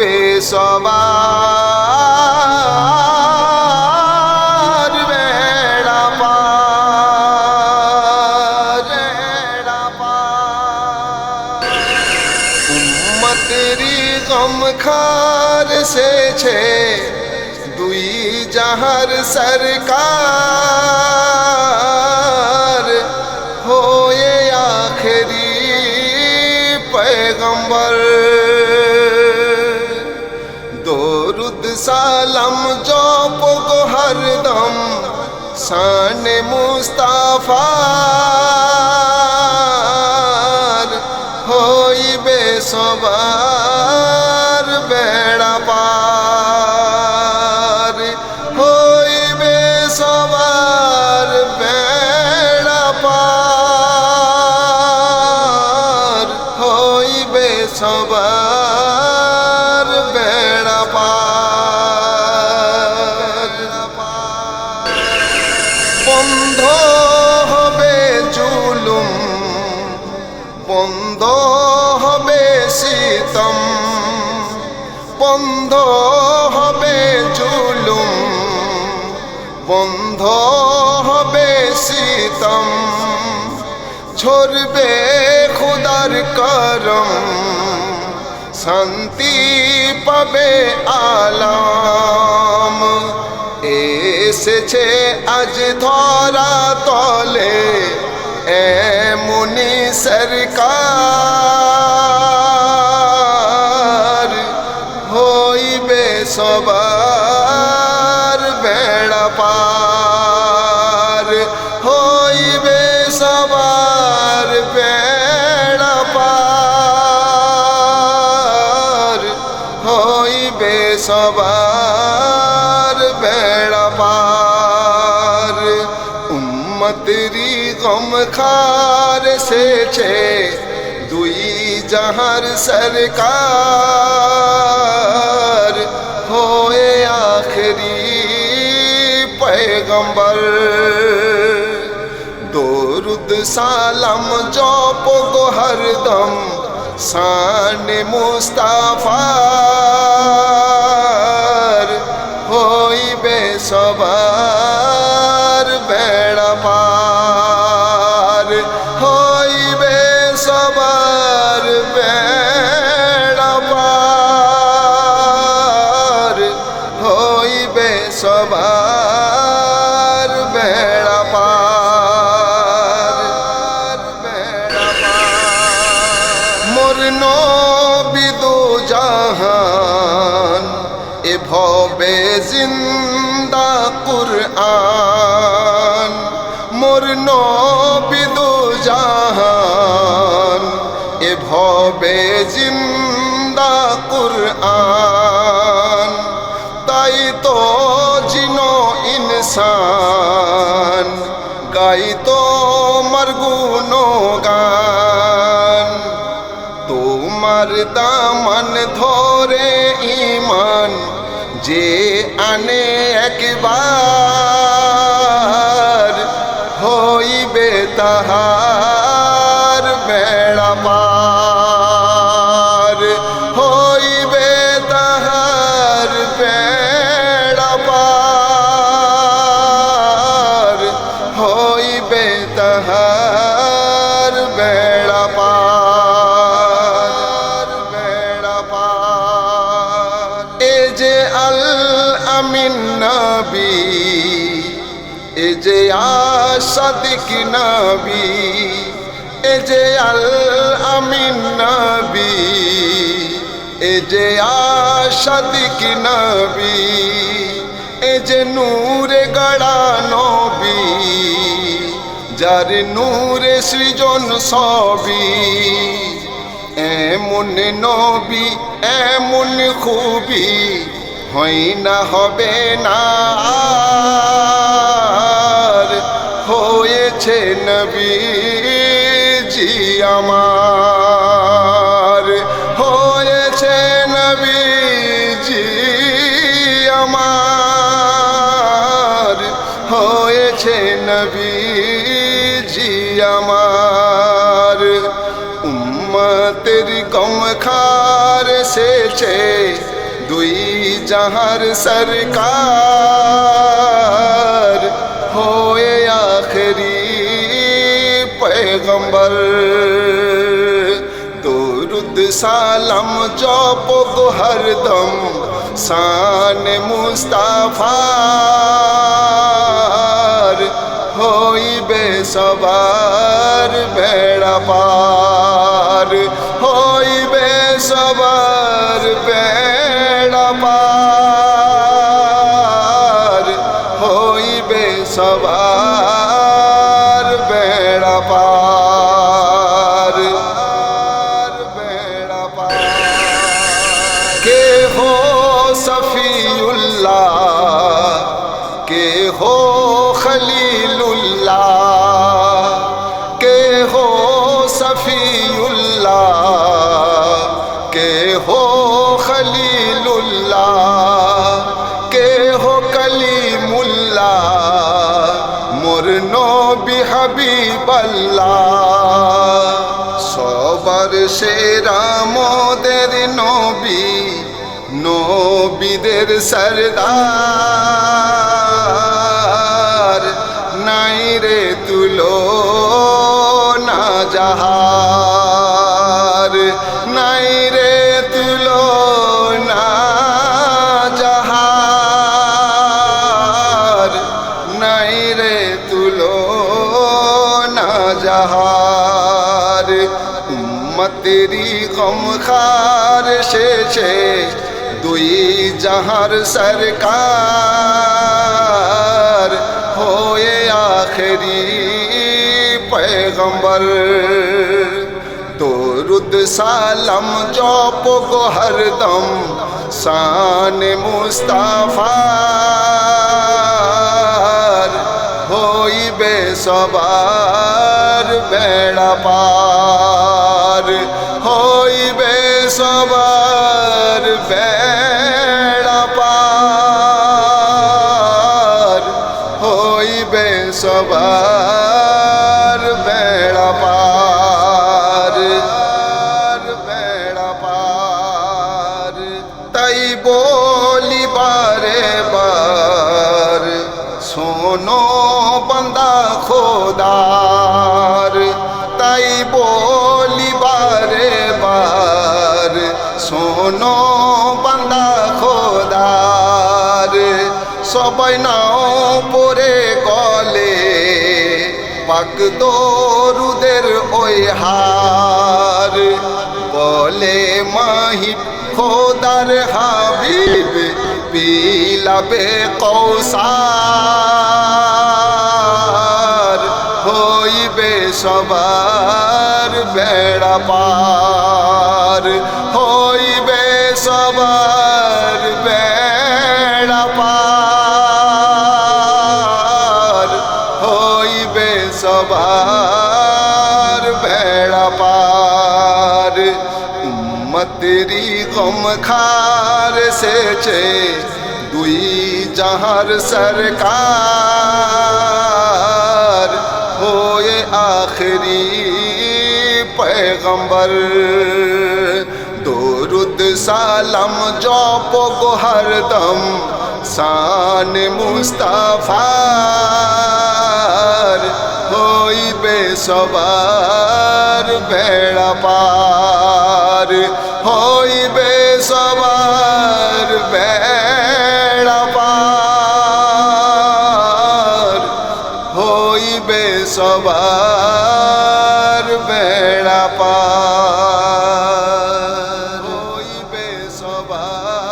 হইবে সবার বেড়া পার বেড়া পার উম্মতেরি গম খার সেছে দুই জাহার সরকার সালাম জপ গো হরদম, শান মুস্তাফার হইবে সবার বেড়া পার। হইবে সবার বেড়া পার। হইবে সবার বন্ধ হবে জুলুম, বন্ধ হবে শীতম। ঝরবে খুদার করম, শান্তি পাবে আলাম। এসেছে আজ ধরা তলে, এমনি সরকার। সবার বেড়া পার উম্মতরি গম খার সেছে দুই জাহার সরকার হয়ে আখরি पैगंबर দরুদ সালাম জপ গো হরদম শান মুস্তাফার জিন্দা কুরআন, মোর নবিদু জাহান এ ভবে জিন্দা কুরআন, তাই তো জিন ইনসান, গাই তো মরগুনো গান তোমার দামান ধরে ইমান যে একবার হইবে তাহার বেড়া পার। হইবে তাহার বেড়া পার। হইবে তাহার বেড়া পার বেড়া পার। এ যে আল আমিন নবী, এ যে আসাদিক নবী, এ যে আল আমিন নবী, এ যে আসাদিক নবী, এ যে নূরে গড়া নবী, যার নূরে সৃজন সবই, এমন নবী, এমন খুবই হয় না, হবে না। হয়েছে নবী জি আমার। হয়েছে নবী জি আমার। হয়েছে নবী জি আমার। উম্ম উম্মতের গম খার এসেছে দুই জাহার সরকার হয়ে আখরি पैगंबर दुरुद सालम जप गो हरदम शान मुस्ताफार হইবে সবার বেড়া পার হইবে সবার সেরা মোদের নবী নবীদের সরদার। নাই রে তুলো না যাহার जहार सरकार होए आखिरी पैगंबर। तो रुद सालम चौप को हरदम, शान मुस्ताफा। होई बेसबार बेड़ा पार। নাও পরে গলে, পাক দরুদের ওই হার। বলে মাহি খোদার হাবিব পিলাবে কৌসার হইবে সবার বেড়া পার। সবার বেড়া পার উম্মতেরি গম খার সেছে দুই জাহার সরকার হয়ে আখরি पैगंबर দরুদ সালাম জপ গো হরদম শান মুস্তাফার হবে সবার বেড়া পার। হইবে সবার বেড়া পার। হইবে সবার বেড়া পার। হইবে সবার